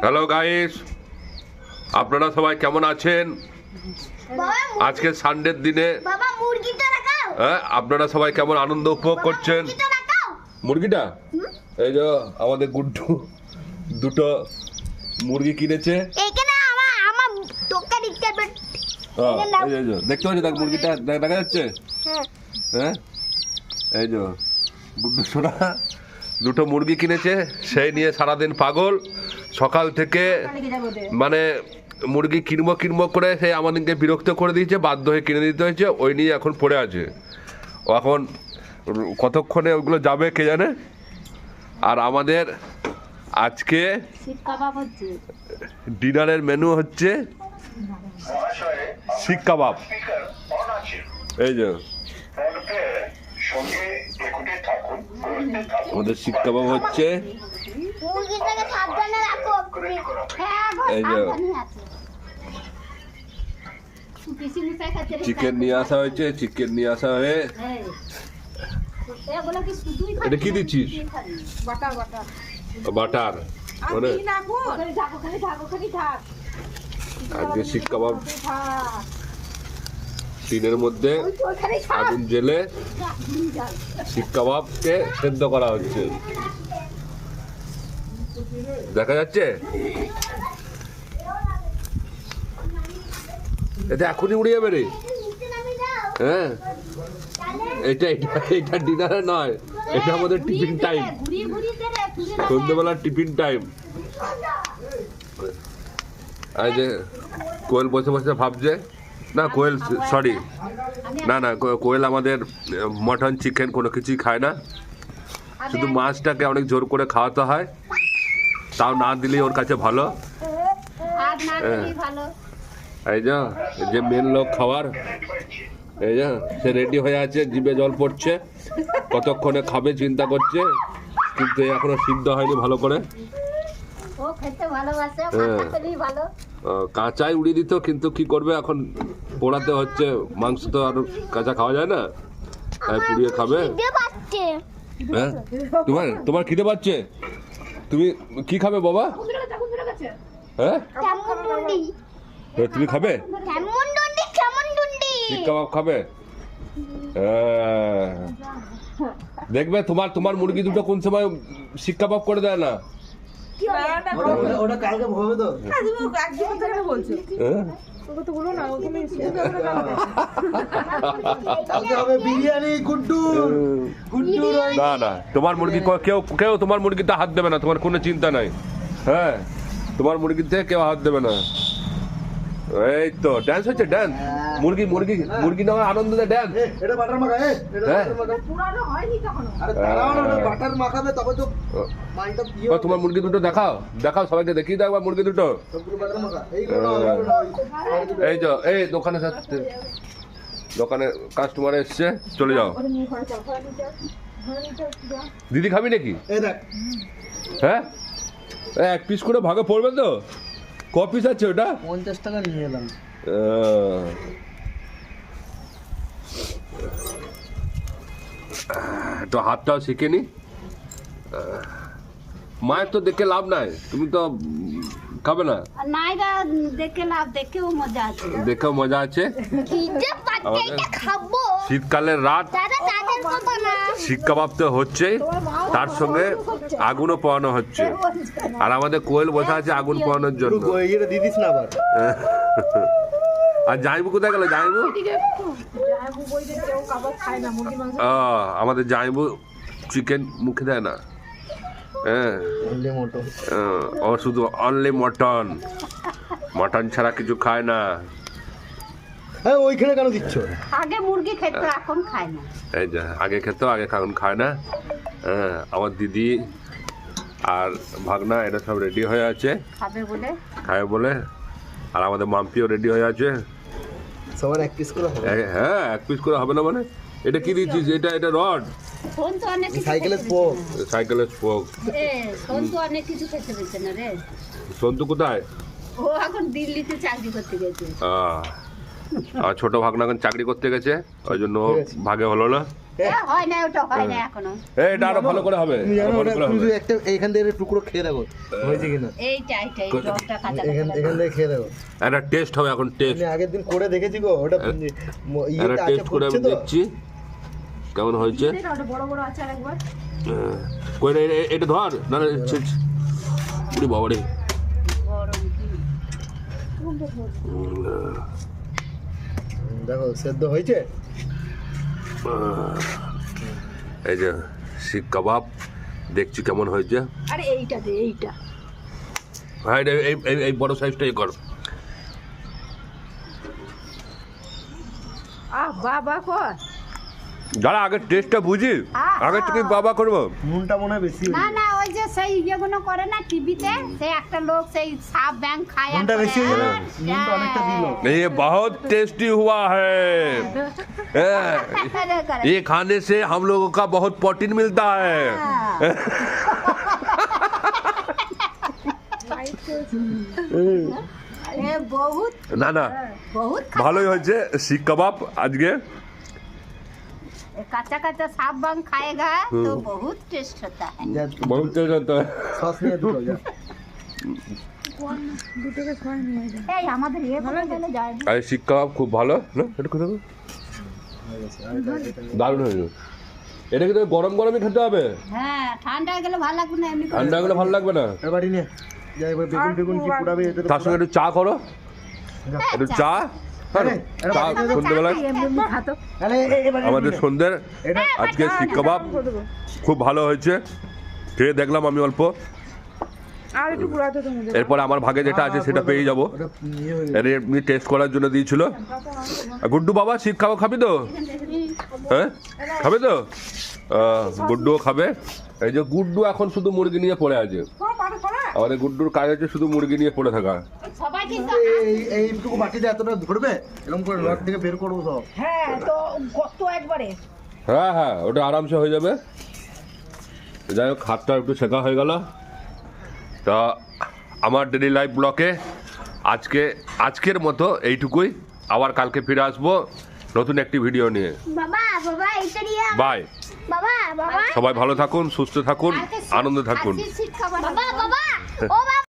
Hello guys আপনারা সবাই কেমন আছেন? আজকে সানডের দিনে হ্যাঁ আপনারা সবাই কেমন আনন্দ উপভোগ করছেন? মুরগিটা এই যে আমাদের গুড্ডু দুটো মুরগি কিনেছে। হ্যাঁ, এই যে, দেখতে পাচ্ছি দেখ মুরগিটা? দে- দেখা যাচ্ছে? হ্যাঁ। হ্যাঁ? এই যে গুড্ডু সোনা দুটো মুরগি কিনেছে সেই নিয়ে সারাদিন পাগল। সকাল থেকে মানে মুরগি কিনবো কিনবো করে সেই আমাদেরকে বিরক্ত করে দিয়েছে বাধ্য হয়ে কিনে দিতে হয়েছে ওই নিয়ে এখন পড়ে আছে। ও এখন কতক্ষণে ওগুলো যাবে কে জানে? আর আমাদের আজকে ডিনারের মেনু হচ্ছে শিক কাবাব। এই যে। আমাদের শিক কাবাব হচ্ছে মুরগিটাকে সাবধানে রাখো হ্যাঁ গো, সাবধানে। চিকেন নিয়ে আসা হয়েছে চিকেন নিয়ে আসা হয়ে এটা কি দিচ্ছিস? Butter butter. বাটার মানে আজকে শিক কাবাব। টিনের মধ্যে আগুন জেলে। শিক কাবাবকে সেদ্ধ করা হচ্ছে। দেখা যাচ্ছে? এটা এখনই উড়ে যাবে রে। হ্যাঁ? এটা এটা এটা ডিনারে নয়। এটা আমাদের টিফিন টাইম। সন্ধ্যেবেলার টিফিন টাইম আর যে কোয়েল বসে বসে ভাবছে। না, কোয়েল সরি না না কোয়েল আমাদের, মটন চিকেন কোনো কিছুই খায় না। শুধু মাছটাকে অনেক জোর করে খাওয়াতে হয়। তাও না দিলেই ওর কাছে ভালো? দিলেই এই যা যে মেন লোক খাওয়ার এই যা সে রেডি হয়ে আছে জিভে জল পড়ছে কতক্ষণে খাবে চিন্তা করছে কিন্তু এখনও সিদ্ধ হয়নি ভালো করে। হ্যাঁ। কাঁচাই উড়িয়ে দিত কিন্তু কি করবে এখন পোড়াতে হচ্ছে মাংস তো আর কাঁচা খাওয়া যায় না। তাই পুড়িয়ে খাবে। হ্যাঁ? তোমার তোমার খিদে পাচ্ছে? তুমি কি খাবে বাবা? হ্যাঁ? এ, তুমি খাবে? কেমন ডুন্ডি শিক কাবাব খাবে? হ্যাঁ। দেখবে তোমার তোমার মুরগি দুটো কোন সময় শিক্ষা কাবাব করে দেয় না। ওটা- ওটা কালকে হবে তো। হ্যাঁ? কালকে হবে বিরিয়ানি গুড্ডু গুড্ডু না না তোমার মুরগি কেউ কেউ তোমার মুরগিতে হাত দেবে না তোমার কোনো চিন্তা নাই। হ্যাঁ তোমার মুরগিতে কেউ হাত দেবে না। এই তো ড্যান্স হচ্ছে ড্যান্স মুরগি মুরগি মুরগি নেওয়ার আনন্দ দেয় ড্যান্স এটা বাটার মাখা এ এটা হ্যাঁ। বাটার মাখা। আরে দাঁড়াও না বাটার মাখাবে তবে তো তোমার মুরগি দুটো দেখাও দেখাও সবাইকে দেখিয়ে দাও মুরগি দুটো। এই তো এই দোকানে যাচ্ছে দোকানে কাস্টমার এসছে চলে যাও। দিদি খাবি নাকি? হ্যাঁ? এক পিস করে ভাগে পড়বে তো? ক পিস আছে ওটা? পঞ্চাশ টাকা নিয়ে এলাম। তো হাতটাও শিখে নি। মায়ের তো দেখে লাভ নাই। তুমি তো খাবে না। নাইরা দেখে লাভ দেখেও মজা আছে। দেখেও মজা খাব। শীতকালের রাত। শিক কাবাব তো হচ্ছেই তার সঙ্গে আগুনও পোয়ানো হচ্ছে। আর আমাদের কোয়েল বসে আছে আগুন পোয়ানোর জন্য। আর জাইবু কোথায় গেল? জাইবু আমাদের জাইবু চিকেন মুখে দেয় না। হ্যাঁ। ও শুধু অনলি মটন মটন ছাড়া কিছু খায় না। হ্যাঁ ওইখানে কেন দিচ্ছ? আগে মুরগি খেত এখন খায় না। এই যে আগে খেত আগে এখন খায় না। হ্যাঁ আমার দিদি আর ভাগনা এটা সব রেডি হয়ে আছে। খাবে বলে? খায় বলে। আর আমাদের মাম্পিও রেডি হয়ে আছে। সবার এক পিস করে হ্যাঁ এক পিস করে হবে না মানে? এটা কি দিচ্ছিস? এটা এটা রড ফোন তো অনেক কিছু সাইকেলের স্পোক সাইকেলের স্পোক এ, ফোন তো অনেক কিছু খেতে পেয়েছে না রে। সন্তু কোথায়? ও এখন দিল্লিতে চাকরি করতে গেছে। ছোট ভাগনা এখন চাকরি করতে গেছে ওই জন্য। ভাগে হলো না? হয় না ওটা হয় না এখনও। এই, এটা আরও ভালো করে হবে তুমি আরও জানো ভালো ওটা করে শুধু হবে একটা এইখান থেকে টুকরো খেয়ে দেখো হয়েছে কিনা? এইটা এইটা এই কাঁচা এখান এখান থেকে খেয়ে দেখো একটা টেস্ট হবে এখন টেস্ট। আমি আগের দিন করে দেখেছি গো ওটা আছে টেস্ট করে আমি দেখছি। কেমন হয়েছে? হ্যাঁ। কই রে, এ- এটা ধর না ছে। বাবা রে। দেখো সেদ্ধ হয়েছে? এই যে শিক কাবাব দেখছি কেমন হয়েছে। আরে এইটা দে এইটা। হ্যাঁ এটা এই এই- এই বড় সাইজটাই কর। আহ বাবা কর। যারা আগে টেস্টটা বুঝি আগে থেকে বাবা করবো নুনটা মনে হয় বেশি না না ওই যে সেই ইয়েগুলো করে না টিভিতে সেই একটা লোক সেই সাপ ব্যাং খায় আর নুনটা বেশি হয়ে করে, গেল নুনটা অনেকটা দিল ये बहुत टेस्टी हुआ है हाँ, করে, করে। ये खाने से हम लोगों का बहुत प्रोटीन मिलता है এ বহুত না না বহুত ভালোই হয়েছে শিক কাবাব আজকে कच्चा कच्चा খুব ভালো এটা কিন্তু গরম গরমই খেতে হবে? হ্যাঁ ঠান্ডা গেলে ভালো লাগবে না ঠান্ডা গেলে ভালো লাগবে না? নিয়ে তার সঙ্গে একটু চা করো। একটু চা? হ্যাঁ, বাড়ি আমাদের। সন্ধ্যের এটা আজকে শিক কাবাব খুব ভালো হয়েছে। খেয়ে দেখলাম আমি অল্প। এরপরে আমার ভাগে যেটা আছে সেটা পেয়ে যাব। ওটা ইয়ে হয়ে। এর এমনি টেস্ট করার জন্য দিয়েছিল। গুড্ডু বাবা শিক খাওয়া খাবি তো? হ্যাঁ? খাবে তো? গুড্ডুও খাবে। এই যে গুড্ডু এখন শুধু মুরগি নিয়ে পড়ে আছে। আমাদের গুড্ডুর কাজ হচ্ছে শুধু মুরগি নিয়ে পড়ে থাকা। এইটুকু বাটিতে এতটা ধরবে এরকম করে রড থেকে বের করব সব। হ্যাঁ তো কত একবারে। হ্যাঁ হ্যাঁ ওটা আরামসে হয়ে যাবে। যাই হোক হাতটা একটু শেখা হয়ে গেল। তা আমার ডেলি লাইফ ব্লকে আজকে আজকের মতো এইটুকুই। আবার কালকে ফিরে আসব নতুন একটি ভিডিও নিয়ে। বাই বাবা বাবা সবাই ভালো থাকুন সুস্থ থাকুন আনন্দে থাকুন।